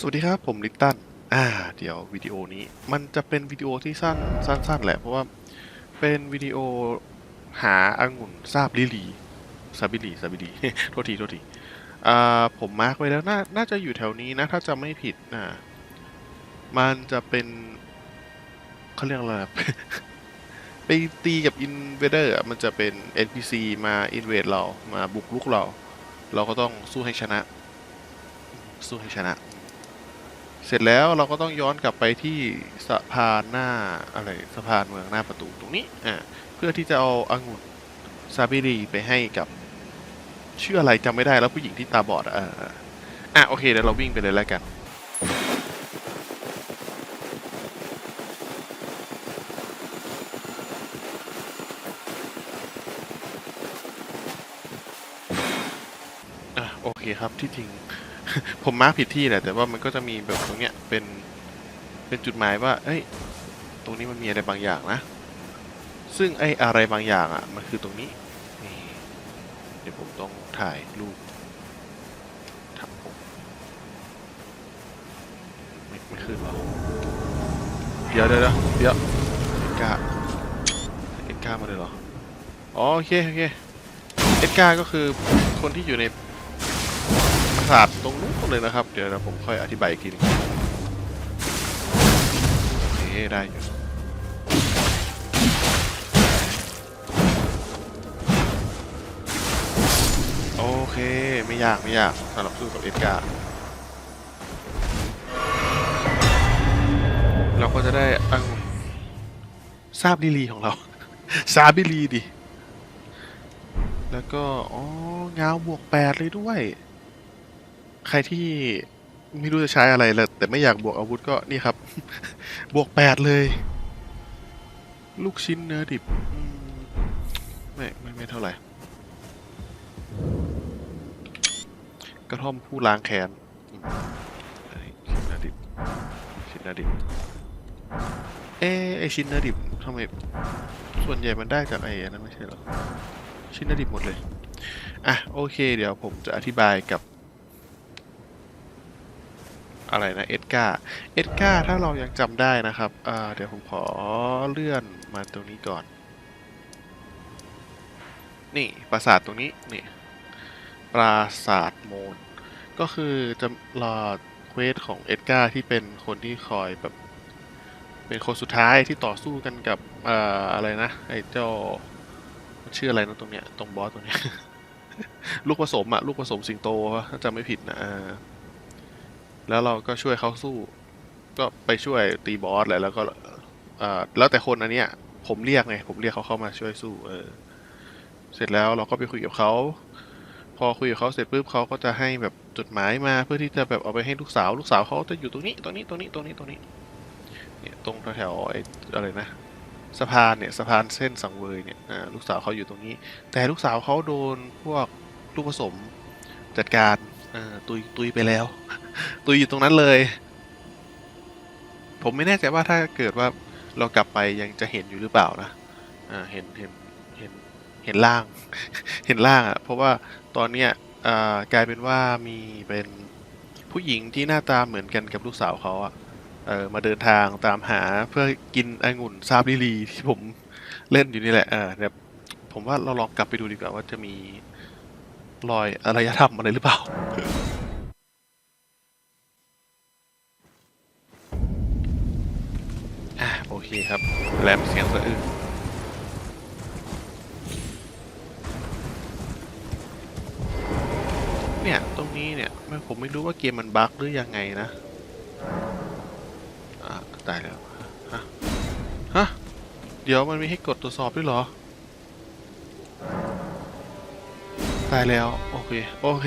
สวัสดีครับ ผมลิตตัน อ่า เดี๋ยววิดีโอนี้ มันจะเป็นวิดีโอที่สั้นสั้นๆแหละ เพราะว่าเป็นวิดีโอหาองุ่นซาบลิลีซาบิลีซาบิลีโทษทีโทษทีอ่าผมมาร์กไว้แล้ว น่าน่าจะอยู่แถวนี้นะ ถ้าจะไม่ผิดนะมันจะเป็นเขาเรียกอะไรไปตีกับอินเวเดอร์มันจะเป็น NPC มาอินเวดเรา มาบุกลุกเรา เราก็ต้องสู้ให้ชนะ สู้ให้ชนะ เสร็จแล้วเราก็ต้องย้อนกลับไปที่สะพานหน้าอะไรสะพานเมืองหน้าประตูตรงนี้อ่าเพื่อที่จะเอาองุ่นซาบิรีไปให้กับชื่ออะไรจำไม่ได้แล้วผู้หญิงที่ตาบอดอ่าอ่าอะโอเคเดี๋ยวเราวิ่งไปเลยแล้วกันอะโอเคครับที่จริง ผมมาร์คผิดที่แหละแต่ว่ามันก็จะมีแบบตรงเนี้ยเป็นเป็นจุดหมายว่า เอ้ย ตรงนี้มันมีอะไรบางอย่างนะ ซึ่งไอ้อะไรบางอย่างอะ มันคือตรงนี้นี่เดี๋ยวผมต้องถ่ายรูปทำผมไม่ไม่ขึ้นหรอเดี๋ยวเดี๋ยวเดี๋ยวเดี๋ยวเอ็ดการ์เอ็ดการ์มาเลยเหรอ อ๋อโอเคโอเค เอ็ดการ์ก็คือคนที่อยู่ใน ปราสาทตรงนู้นเลยนะครับ เดี๋ยวนะผมค่อยอธิบายอีกทีนึงโอเคได้อยู่โอเคไม่ยากไม่ยากสำหรับสู้กับเอ็ดการ์เราก็จะได้อังซาบลิลีของเราซาบดิลีดิแล้วก็ อ๋องาวบวกแปดเลยด้วย ใครที่ไม่รู้จะใช้อะไรเลยแต่ไม่อยากบวกอาวุธก็นี่ครับ บวกแปดเลย ลูกชิ้นเนื้อดิบไม่ไม่ไม่เท่าไหร่ กระท่อมผู้ล้างแค้นชิ้นเนื้อดิบชิ้นเนื้อดิบ เอไอชิ้นเนื้อดิบทำไมส่วนใหญ่มันได้จากไอ้นั้นไม่ใช่หรอชิ้นเนื้อดิบหมดเลย อะโอเค เดี๋ยวผมจะอธิบายกับ อะไรนะเอ็ดกาเอ็ดกาถ้าเรายังจำได้นะครับเดี๋ยวผมขอเลื่อนมาตรงนี้ก่อน นี่ปราสาทตรงนี้นี่ปราสาทโมน ก็คือจะรอเควสของเอ็ดกาที่เป็นคนที่คอยแบบ เป็นคนสุดท้ายที่ต่อสู้กันกับอ่าอะไรนะ ไอ้เจ้าชื่ออะไรนะตรงเนี้ยตรงบอสตรงเนี้ยลูกผสมอะลูกผสมสิงโตถ้าจำไม่ผิดนะอ่า แล้วเราก็ช่วยเขาสู้ ก็ไปช่วยตีบอสแหละแล้วก็อ่อแล้วแต่คนอันเนี้ย ผมเรียกไงผมเรียกเขาเข้ามาช่วยสู้ เออ เสร็จแล้วเราก็ไปคุยกับเขาพอคุยกับเขาเสร็จปุ๊บเขาก็จะให้แบบจดหมายมา เพื่อที่จะแบบเอาไปให้ลูกสาวลูกสาวเขาจะอยู่ตรงนี้ตรงนี้ตรงนี้ตรงนี้ตรงนี้ เนี่ยตรงแถวๆไอ้อะไรนะสะพานเนี่ยสะพานเส้นสังเวยเนี่ยลูกสาวเขาอยู่ตรงนี้ แต่ลูกสาวเขาโดนพวกลูกผสมจัดการ เออตุยตุยไปแล้ว ตุยอยู่ตรงนั้นเลย ผมไม่แน่ใจว่าถ้าเกิดว่าเรากลับไปยังจะเห็นอยู่หรือเปล่านะอ่าเห็นเห็นเห็นเห็นล่าง เห็นล่างอะเพราะว่าตอนเนี้ยอ่ากลายเป็นว่ามีเป็นผู้หญิงที่หน้าตาเหมือนกันกับลูกสาวเขาอะเออมาเดินทางตามหาเพื่อกินองุ่นซาบลิลีที่ผมเล่นอยู่นี่แหละอ่าเดี๋ยวผมว่าเราลองกลับไปดูดีกว่าว่าจะมี รอยอารยธรรมอะไรหรือเปล่า อะโอเคครับแรมเสียงสะอื้นเนี่ย ตรงนี้เนี่ยไม่ผมไม่รู้ว่าเกมมันบั๊กหรือยังไงนะ อะตายแล้ว ฮะ ฮะ เดี๋ยวมันมีให้กดตรวจสอบด้วยเหรอ ตายแล้ว โอเค โอเค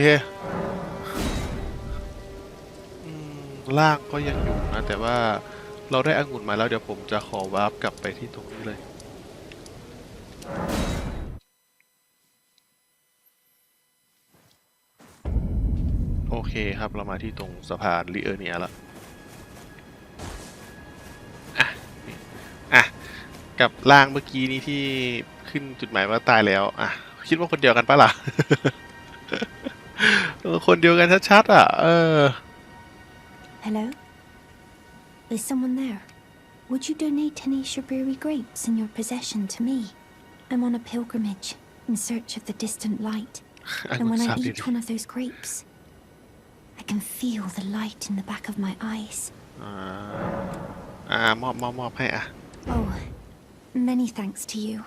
ล่างก็ยังอยู่นะ แต่ว่าเราได้องุ่นมาแล้วเดี๋ยวผมจะขอวาร์ปกลับไปที่ตรงนี้เลย โอเคครับเรามาที่ตรงสะพานลิเออร์เนียแล้วอะอะ กับล่างเมื่อกี้นี้ที่ขึ้นจุดหมายว่าตายแล้ว อะ คิดว่าคนเดียวกันปะล่ะ เออคนเดียวกันชัดๆอ่ะ เออ Hello? Is someone there? Would you donate any Shabiri grapes in your possession to me? I'm on a pilgrimage in search of the distant light. อัน And กุ when ศ I ลดี eat one of those grapes, I can feel the light in the back of my eyes. อ่าอ่ามอบมอบมอบให้อ่ะ Oh, many thanks to you.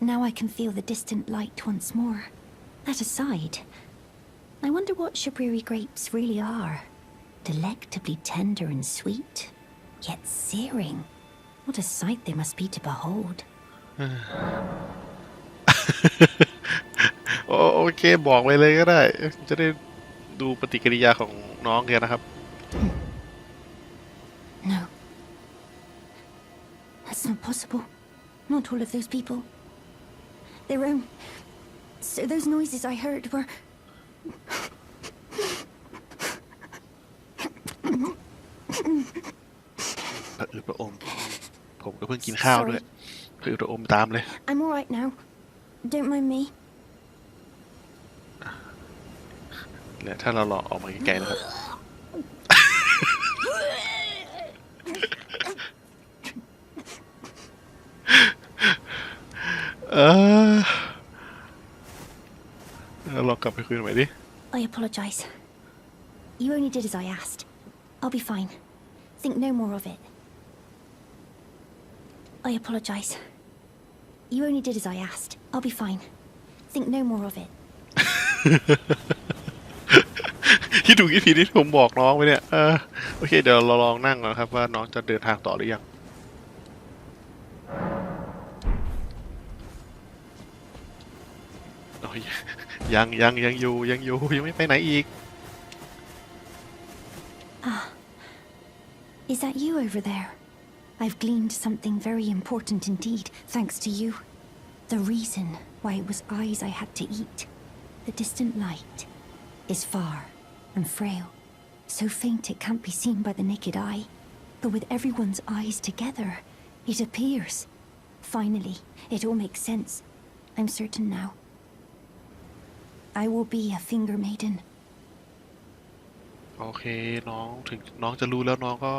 Now I can feel the distant light once more. That aside, I wonder what Shabriri grapes really are. Delectably tender and sweet, yet searing. What a sight they must be to behold. โอโอเคบอกไปเลยก็ได้ จะได้ดูปฏิกิริยาของน้องแกนะครับ No. That's not possible. Not all of those people. Their own. So those noises I heard were. ประอืดประอมผมก็เพิ่งกินข้าวด้วยประอืดประอมตามเลย I'm alright now. Don't mind me. เนี่ยถ้าเราหลอกออกมาไกลๆนะครับ เออเราลองกลับไปคุยกันใหม่ดิ I apologize. You only did as I asked. I'll be fine. Think no more of it. I apologize. You only did as I asked. I'll be fine. Think no more of it. ที่ถูกที่ผิดที่ผมบอกน้องไปเนี่ยเออโอเคเดี๋ยวเราลองนั่งก่อนครับว่าน้องจะเดินทางต่อหรือยัง ยังยังยังอยู่ยังอยู่ยังไม่ไปไหนอีก Is that you over there? I've gleaned something very important indeed, thanks to you. The reason why it was eyes I had to eat. The distant light is far and frail, so faint it can't be seen by the naked eye. But with everyone's eyes together, it appears. Finally, it all makes sense. I'm certain now. I will be a finger maiden. โอเคน้องถึงน้องจะรู้แล้วน้องก็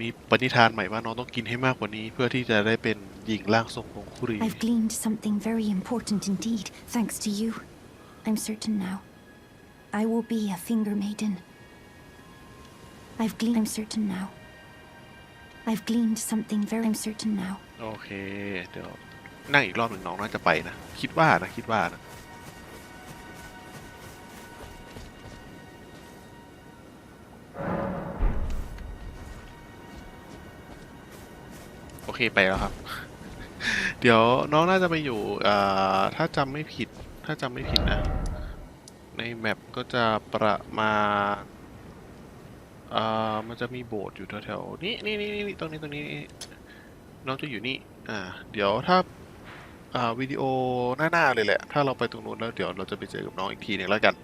มีปณิธานใหม่ว่าน้องต้องกินให้มากกว่านี้ เพื่อที่จะได้เป็นหญิงร่างทรงของคุรี I've gleaned something very important indeed, thanks to you. I'm certain now. I will be a finger maiden. I've gleaned. I'm certain now. I've gleaned something very. I'm certain now. โอเค เดี๋ยวนั่งอีกรอบหนึ่งน้องน่าจะไปนะ คิดว่านะ คิดว่านะ อเคไปแล้วครับ เดี๋ยวน้องน่าจะไปอยู่ถ้าจำไม่ผิด ถ้าจำไม่ผิดนะ ในแมปก็จะประมาณมันจะมีโบสถ์อยู่แถวๆนี้นี่นี่นี่ตรงนี้ตรงนี้ น้องจะอยู่นี่ อ่า เดี๋ยวถ้าวิดีโอหน้าๆเลยแหละ ถ้าเราไปตรงนู้นแล้วเดี๋ยวเราจะไปเจอกับน้องอีกทีหนึ่งแล้วกัน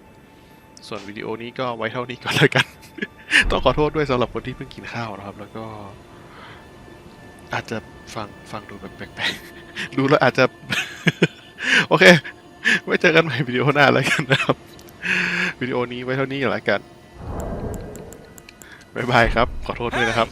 ส่วนวิดีโอนี้ก็ไว้เท่านี้ก่อนแล้วกัน ต้องขอโทษด้วยสำหรับคนที่เพิ่งกินข้าวนะครับ แล้วก็ อาจจะฟังฟังดูแบบแปลกๆ ดูแล้วอาจจะ โอเค ไว้เจอกันใหม่วิดีโอหน้าแล้วกันนะครับ วิดีโอนี้ไว้เท่านี้แล้วกัน บ๊ายบายครับ ขอโทษด้วยนะครับ